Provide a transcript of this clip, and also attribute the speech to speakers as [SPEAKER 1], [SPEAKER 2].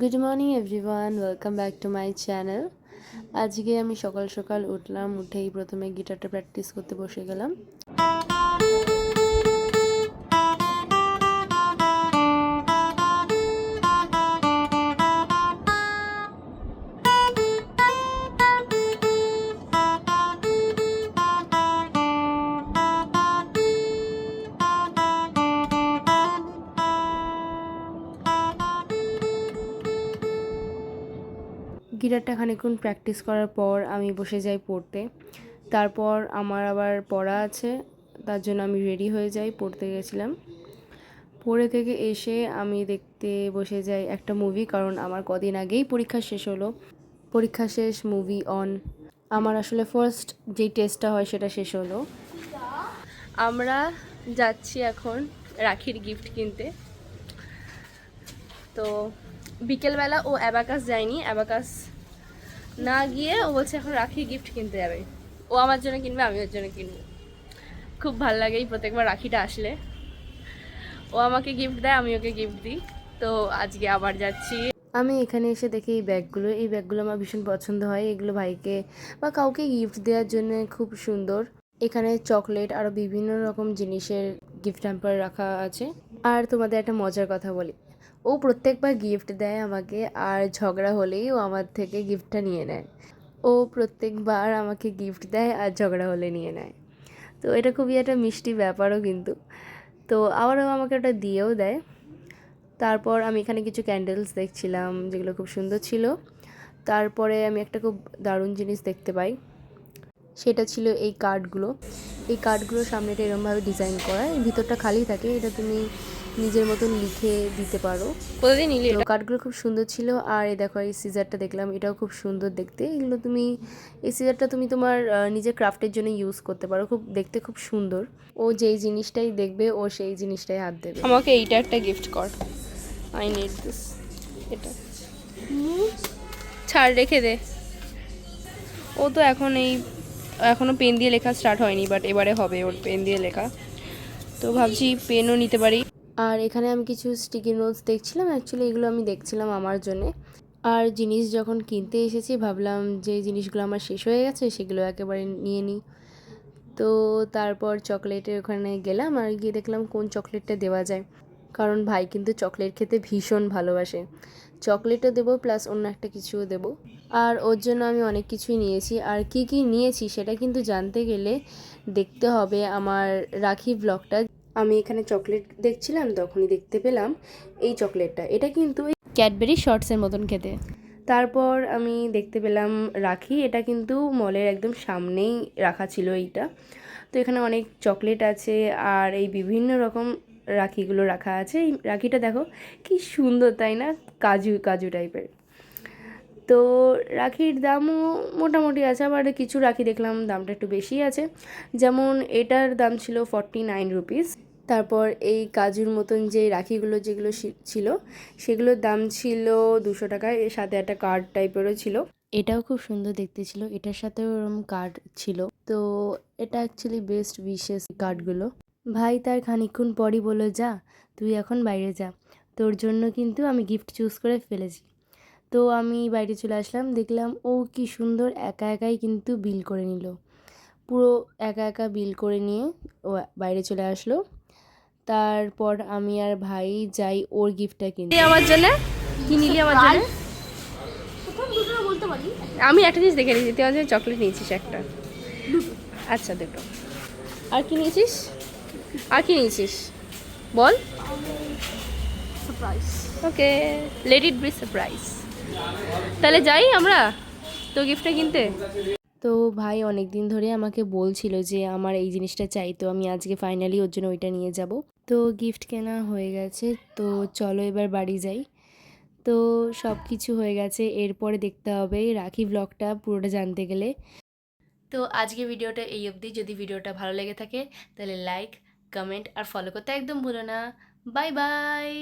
[SPEAKER 1] Good morning everyone welcome back to my channel আজকে আমি সকাল সকাল উঠলাম, উঠেই প্রথমে গিটারটা প্র্যাকটিস করতে বসে গেলাম। গিটারটা খানিকক্ষণ প্র্যাকটিস করার পর আমি বসে যাই পড়তে। তারপর আমার আবার পড়া আছে, তার জন্য আমি রেডি হয়ে যাই, পড়তে গেছিলাম। পড়ে থেকে এসে আমি দেখতে বসে যাই একটা মুভি কারণ আমার কদিন আগেই পরীক্ষা শেষ হলো। পরীক্ষা শেষ মুভি অন আমার আসলে ফার্স্ট যেই টেস্টটা হয় সেটা শেষ হলো। আমরা যাচ্ছি এখন রাখির গিফট কিনতে। তো বিকেলবেলা ও অ্যাবাকাস যায়নি, অ্যাবাকাস না গিয়ে ও বলছে, এখন রাখি গিফট কিনতে যাবে। ও আমার জন্য কিনবে, আমি ওর জন্য কিনবো। খুব ভালো লাগে এই প্রত্যেকবার রাখিটা আসলে। ও আমাকে গিফট দেয়, আমি ওকে গিফট দিই। তো আজকে আবার যাচ্ছি। আমি এখানে এসে দেখি এই ব্যাগগুলো। এই ব্যাগগুলো আমার ভীষণ পছন্দ হয়। এগুলো ভাইকে বা কাউকে গিফট দেওয়ার জন্য খুব সুন্দর। এখানে চকলেট আরও বিভিন্ন রকম জিনিসের গিফট হ্যাম্পার রাখা আছে। আর তোমাদের একটা মজার কথা বলি। ও প্রত্যেকবার গিফট দেয় আমাকে আর ঝগড়া হলেই ও আমার থেকে গিফটটা নিয়ে নেয়। ও প্রত্যেকবার আমাকে গিফট দেয় আর ঝগড়া হলে নিয়ে নেয়। তো এটা খুবই একটা মিষ্টি ব্যাপারও কিন্তু। তো আবারও আমাকে ওটা দিয়েও দেয়। তারপর আমি এখানে কিছু ক্যান্ডেলস দেখছিলাম যেগুলো খুব সুন্দর ছিল। তারপরে আমি একটা খুব দারুণ জিনিস দেখতে পাই। সেটা ছিল এই কার্ডগুলো। এই কার্ডগুলো সামনেটা এরমভাবে ডিজাইন করা এর ভিতরটা খালি থাকে এটা তুমি নিজের মতন লিখে দিতে পারো। তো কার্ডগুলো খুব সুন্দর ছিল আর এই দেখো এই সিজারটা দেখলাম এটাও খুব সুন্দর দেখতে। এগুলো তুমি এই সিজারটা তুমি তোমার নিজের ক্রাফটের জন্য ইউজ করতে পারো খুব দেখতে খুব সুন্দর। ও যেই জিনিসটাই দেখবে ও সেই জিনিসটাই হাত দেবে।
[SPEAKER 2] আমাকে এইটা একটা গিফট কর। আই নিড দিস এটা। ছাড় রেখে দে। ও তো এখন এই এখনও পেন দিয়ে লেখা স্টার্ট হয়নি বাট এবারে হবে ওর পেন দিয়ে লেখা। তো ভাবছি পেনও নিতে পারি।
[SPEAKER 1] আর এখানে আমি কিছু স্টিকি নোটস দেখছিলাম অ্যাকচুয়ালি এগুলো আমি দেখছিলাম আমার জন্যে। আর জিনিস যখন কিনতে এসেছি, ভাবলাম যে জিনিসগুলো আমার শেষ হয়ে গেছে, সেগুলো একেবারে নিয়ে নিই। তো তারপর চকলেটের ওখানে গেলাম আর গিয়ে দেখলাম কোন চকলেটটা দেওয়া যায়। কারণ ভাই কিন্তু চকলেট খেতে ভীষণ ভালোবাসে। চকলেটও দেবো, প্লাস অন্য একটা কিছুও দেবো। আর ওর জন্য আমি অনেক কিছুই নিয়েছি। আর কি কি নিয়েছি সেটা কিন্তু জানতে গেলে দেখতে হবে আমার রাখি ব্লগটা। আমি এখানে চকলেট দেখছিলাম, তখনই দেখতে পেলাম এই চকলেটটা। এটা কিন্তু ক্যাডবেরি শর্টসের মতন খেতে। তারপর আমি দেখতে পেলাম রাখি। এটা কিন্তু মলের একদম সামনেই রাখা ছিল এইটা। তো এখানে অনেক চকলেট আছে, আর এই বিভিন্ন রকম রাখিগুলো রাখা আছে। এই রাখিটা দেখো কি সুন্দর, তাই না? কাজু কাজু টাইপের তো রাখির দামও মোটামুটি আছে, আবার কিছু রাখি দেখলাম দামটা একটু বেশি আছে। যেমন এটার দাম ছিল ফর্টি নাইন রুপিস তারপর এই কাজুর মতন যে রাখিগুলো যেগুলো ছিল, সেগুলোর দাম ছিল দুশো টাকা, এর সাথে একটা কার্ড টাইপেরও ছিল। এটাও খুব সুন্দর দেখতে ছিল, এটার সাথেও ওরকম কার্ড ছিল। তো এটা অ্যাকচুয়ালি বেস্ট বিশেষ কার্ডগুলো ভাই তার খানিকক্ষণ পরই বলল যা তুই এখন বাইরে যা। তোর জন্য কিন্তু আমি গিফট চুজ করে ফেলেছি। তো আমি বাইরে চলে আসলাম দেখলাম ও কি সুন্দর একা একাই কিন্তু বিল করে নিল। পুরো একা একা বিল করে নিয়ে ও বাইরে চলে আসলো। তারপর আমি আর ভাই যাই ওর গিফটটা কিনতে।
[SPEAKER 2] নিলি আমার জন্য? কি নিলি আমার জন্য? আমি একটা জিনিস দেখে নিয়েছি। তুই আমার চকলেট নিয়েছিস একটা। আচ্ছা দুটো। আর কি নিয়েছিস? আর কি নিয়েছিস? বল। Okay let it be surprise তাহলে যাই আমরা তো গিফটটা কিনতে।
[SPEAKER 1] তো ভাই অনেক দিন ধরে আমাকে বলছিল যে আমার এই জিনিসটা চাই তো আমি আজকে ফাইনালি ওর জন্য ওইটা নিয়ে যাব। তো গিফট কেনা হয়ে গেছে তো চলো এবার বাড়ি যাই। তো সব কিছু হয়ে গেছে এরপরে দেখতে হবে রাখি ব্লগটা পুরোটা জানতে গেলে। তো আজকে ভিডিওটা এই অবধি। যদি ভিডিওটা ভালো লেগে থাকে তাহলে লাইক কমেন্ট আর ফলো করতে একদম ভুলো না। Bye bye